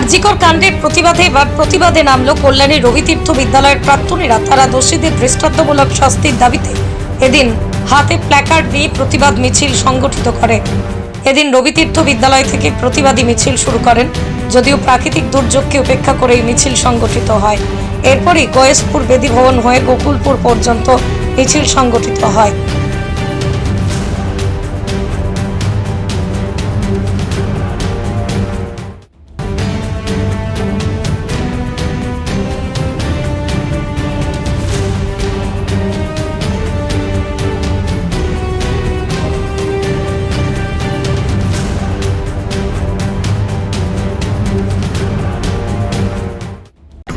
আরজিকর কাণ্ডের প্রতিবাদে বা প্রতিবাদে নামলো কল্যাণী রবিতীর্থ বিদ্যালয়ের প্রাক্তনীরা। তারা দোষীদের দৃষ্টান্তমূলক শাস্তির দাবিতে এদিন হাতে প্ল্যাকার্ড দিয়ে প্রতিবাদ মিছিল সংগঠিত করে। এদিন রবিতীর্থ বিদ্যালয় থেকে প্রতিবাদী মিছিল শুরু করেন, যদিও প্রাকৃতিক দুর্যোগকে উপেক্ষা করে এই মিছিল সংগঠিত হয়। এরপরই গয়েশপুর বেদি ভবন হয়ে গোকুলপুর পর্যন্ত মিছিল সংগঠিত হয়।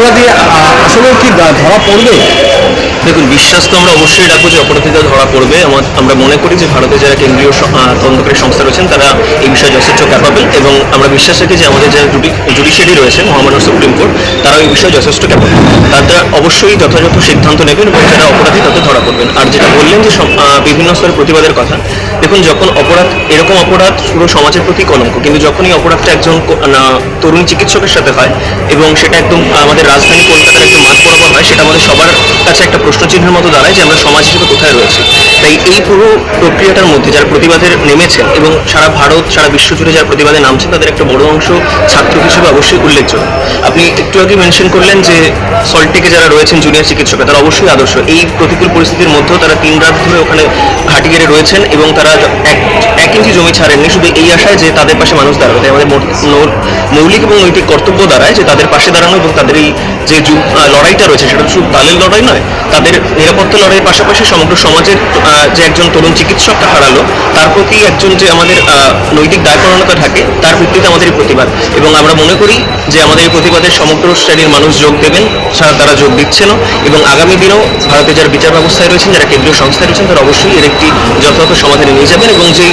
অপরাধী আসলে কি ধরা পড়বে? দেখুন, বিশ্বাস তো আমরা অবশ্যই রাখব যে অপরাধীরা ধরা পড়বে। আমার মনে করি যে ভারতে যারা কেন্দ্রীয় তদন্তকারী সংস্থা রয়েছেন, তারা এই বিষয়ে যথেষ্ট ক্যাপাবল এবং আমরা বিশ্বাস রাখি যে আমাদের যারা জুডিশিয়ারি রয়েছে মহামান্য সুপ্রিম কোর্ট, তারা এই বিষয়ে যথেষ্ট ক্যাপাবল তারা অবশ্যই যথাযথ সিদ্ধান্ত নেবেন এবং যারা অপরাধী তাদের ধরা পড়বেন। আর যেটা বললেন যে বিভিন্ন স্তরের প্রতিবাদের কথা দেখুন, যখন অপরাধ, এরকম অপরাধ পুরো সমাজের প্রতি কলঙ্ক। কিন্তু যখন এই অপরাধটা একজন তরুণ চিকিৎসকের সাথে হয় এবং সেটা একদম আমাদের রাজধানী কলকাতার একদম মাঠ বরাবর হয়, সেটা আমাদের সবার কাছে একটা প্রশ্নচিহ্নের মতো দাঁড়ায় যে আমরা সমাজ হিসেবে কোথায় রয়েছি। তাই এই পুরো প্রক্রিয়াটার মধ্যে যারা প্রতিবাদে নেমেছেন এবং সারা ভারত, সারা বিশ্ব জুড়ে যারা প্রতিবাদে নামছেন, তাদের একটা বড় অংশ ছাত্র হিসেবে অবশ্যই উল্লেখযোগ্য। আপনি একটু আগে মেনশন করলেন যে সল্টেকে যারা রয়েছেন জুনিয়র চিকিৎসক তারা অবশ্যই আদর্শ। এই প্রতিকূল পরিস্থিতির মধ্যেও তারা তিন রাত ধরে ওখানে ঘাটি রয়েছেন এবং তারা এক এক ইঞ্চি জমি ছাড়েননি, শুধু এই আশায় যে তাদের পাশে মানুষ দাঁড়াবে। তাই আমাদের মৌলিক এবং নৈতিক কর্তব্য দাঁড়ায় যে তাদের পাশে দাঁড়ানো এবং তাদের এই যে লড়াইটা রয়েছে, সেটা শুধু তালের লড়াই নয়, তাদের নিরাপত্তা লড়াইয়ের পাশাপাশি সমগ্র সমাজের যে একজন তরুণ চিকিৎসককে হারালো, তার প্রতি একজন যে আমাদের নৈতিক দায়পরণতা থাকে, তার ভিত্তিতে আমাদের এই প্রতিবাদ। এবং আমরা মনে করি যে আমাদের এই প্রতিবাদে সমগ্র শ্রেণির মানুষ যোগ দেবেন তারা যোগ দিচ্ছেনও এবং আগামী দিনেও ভারতে যারা বিচার ব্যবস্থায় রয়েছেন, যারা কেন্দ্রীয় সংস্থায় রয়েছেন, তারা অবশ্যই এর একটি যথাযথ সমাধানে নিয়ে যাবেন এবং যেই